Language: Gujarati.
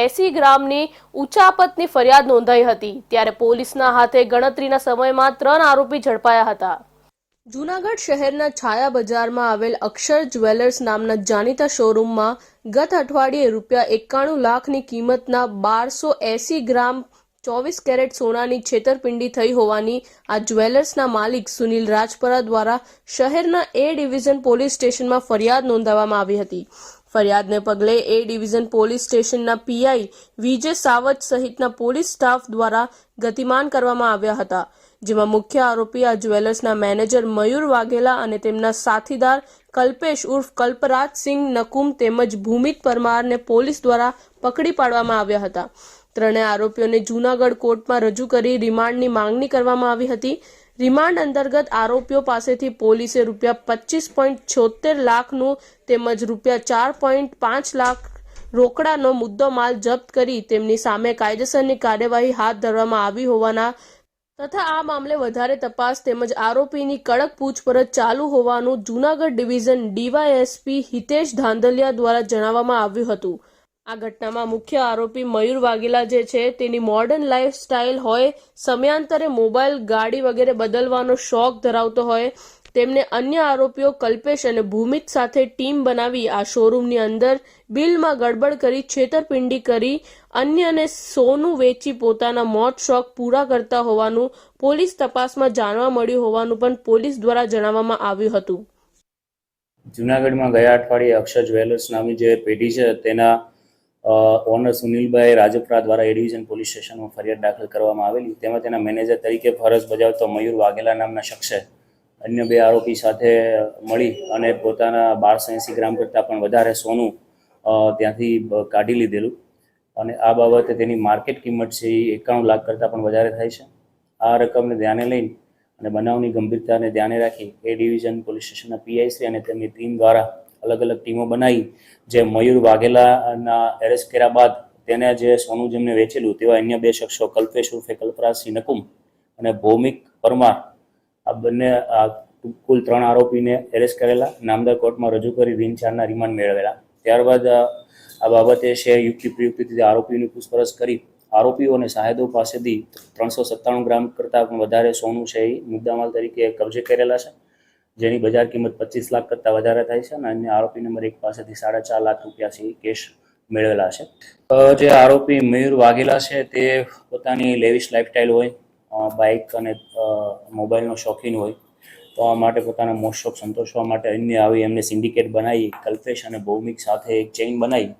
એસી ગ્રામની ઉચાપતની ફરિયાદ નોંધાઈ હતી, ત્યારે પોલીસના હાથે ગણતરીના સમયમાં ત્રણ આરોપી ઝડપાયા હતા. જૂનાગઢ શહેરના છાયા બજારમાં આવેલ અક્ષર જ્વેલર્સ નામના જાણીતા શોરૂમમાં ગત અઠવાડિયે રૂપિયા એકાણું લાખની કિંમતના બારસો એસી ગ્રામ ચોવીસ કેરેટ સોનાની છેતરપિંડી થઈ હોવાની આ જ્વેલર્સના માલિક સુનિલ રાજપરા દ્વારા શહેરના એ ડિવિઝન પોલીસ સ્ટેશનમાં ફરિયાદ નોંધાવવામાં આવી હતી. ફરિયાદને પગલે એ ડિવિઝન પોલીસ સ્ટેશનના પીઆઈ વિજય સાવત સહિતના પોલીસ સ્ટાફ દ્વારા ગતિમાન કરવામાં આવ્યા હતા, જેમાં મુખ્ય આરોપી આ જ્વેલર્સના મેનેજર મયુર વાઘેલા અને તેમના સાથીદાર કલ્પેશ ઉર્ફ કલ્પરાજસિંહ નકુમ તેમજ ભૂમિત પરમારને પોલીસ દ્વારા પકડી પાડવામાં આવ્યા હતા. ત્રણેય આરોપીઓને જૂનાગઢ કોર્ટમાં રજૂ કરી રિમાન્ડની માંગણી કરવામાં આવી હતી. રિમાન્ડ અંતર્ગત આરોપીઓ પાસેથી પોલીસે રૂપિયા પચીસ પોઈન્ટ છોતેર લાખનું તેમજ રૂપિયા ચાર પોઈન્ટ પાંચ લાખ રોકડાનો મુદ્દો માલ જપ્ત કરી તેમની સામે કાયદેસરની કાર્યવાહી હાથ ધરવામાં આવી હોવાના તથા આ મામલે વધારે તપાસ તેમજ આરોપીની કડક પૂછપરછ ચાલુ હોવાનું જૂનાગઢ ડિવિઝન ડીવાયએસપી હિતેશ ધાંધલિયા દ્વારા જણાવવામાં આવ્યું હતું. આ ઘટનામાં મુખ્ય આરોપી મયુર વાઘેલા જે છે, તેની મોડર્ન લાઈફ સ્ટાઇલ હોય, સમયાંતરે મોબાઈલ ગાડી વગેરે બદલવાનો શોખ ધરાવતો હોય. તેમને અન્ય આરોપીઓ કલ્પેશ અને ભૂમિત સાથે ટીમ બનાવી આ શોરૂમની અંદર બિલમાં ગડબડ કરી, છેતરપિંડી કરી, અન્યને સોનું વેચી પોતાના મોત શોખ પૂરા કરતા હોવાનું પોલીસ તપાસમાં જાણવા મળ્યું હોવાનું પણ પોલીસ દ્વારા જણાવવામાં આવ્યું હતું. જુનાગઢમાં ગયા અઠવાડિયે અક્ષર જ્વેલર્સ નામની જે પેઢી છે, તેના ઓનર સુનિલભાઈ રાજપરા દ્વારા એ ડિવિઝન પોલીસ સ્ટેશનમાં ફરિયાદ દાખલ કરવામાં આવેલી. તેમાં તેના મેનેજર તરીકે ફરજ બજાવતો મયુર વાઘેલા નામના શખ્સે અન્ય બે આરોપી સાથે મળી અને પોતાના બારસો એંસી ગ્રામ કરતાં પણ વધારે સોનું ત્યાંથી કાઢી લીધેલું. અને આ બાબતે તેની માર્કેટ કિંમત છે એ એકાણું લાખ કરતાં પણ વધારે થાય છે. આ રકમને ધ્યાને લઈને અને બનાવની ગંભીરતાને ધ્યાને રાખી એ ડિવિઝન પોલીસ સ્ટેશનના પીઆઈસી અને તેમની ટીમ દ્વારા અલગ અલગ ટીમો બનાવી જે મયુર વાઘેલાના એરેસ્ટ કર્યા બાદ તેને જે સોનું જેમને વેચેલું તેવા અન્ય બે શખ્સો, કલ્પેશ ઉર્ફે કલ્પરાજસિંહ નકુમ અને ભૌમિક પરમાર, આ બંને કુલ ત્રણ આરોપીને એરેસ્ટ કરેલા. નામદાર કોર્ટમાં રજૂ કરી વિનચારના રિમાન્ડ મેળવેલા. ત્યારબાદ, આ બાબતે શેર યુક્તિ પ્રયુક્તિથી આરોપીઓની પૂછપરછ કરી. આરોપીઓ અને સાહેદો પાસેથી ત્રણસો સત્તાણું ગ્રામ કરતાં પણ વધારે સોનું છે એ મુદ્દામાલ તરીકે કબજે કરેલા છે. જેની બજાર કિંમત પચીસ લાખ કરતાં વધારે થાય છે અને અન્ય આરોપી નંબર એક પાસેથી સાડા ચાર લાખ રૂપિયા છે કેશ મેળવેલા છે. જે આરોપી મયુર વાઘેલા છે તે પોતાની લેવિશ લાઇફસ્ટાઇલ હોય બાઇક અને મોબાઈલનો શોખીન હોય. તો આ માટે પોતાના મોસ્ટ શોખ સંતોષવા માટે અન્ય આવી એમને સિન્ડિકેટ બનાવી, કલ્પેશ અને ભૌમિક સાથે એક ચેઇન બનાવી.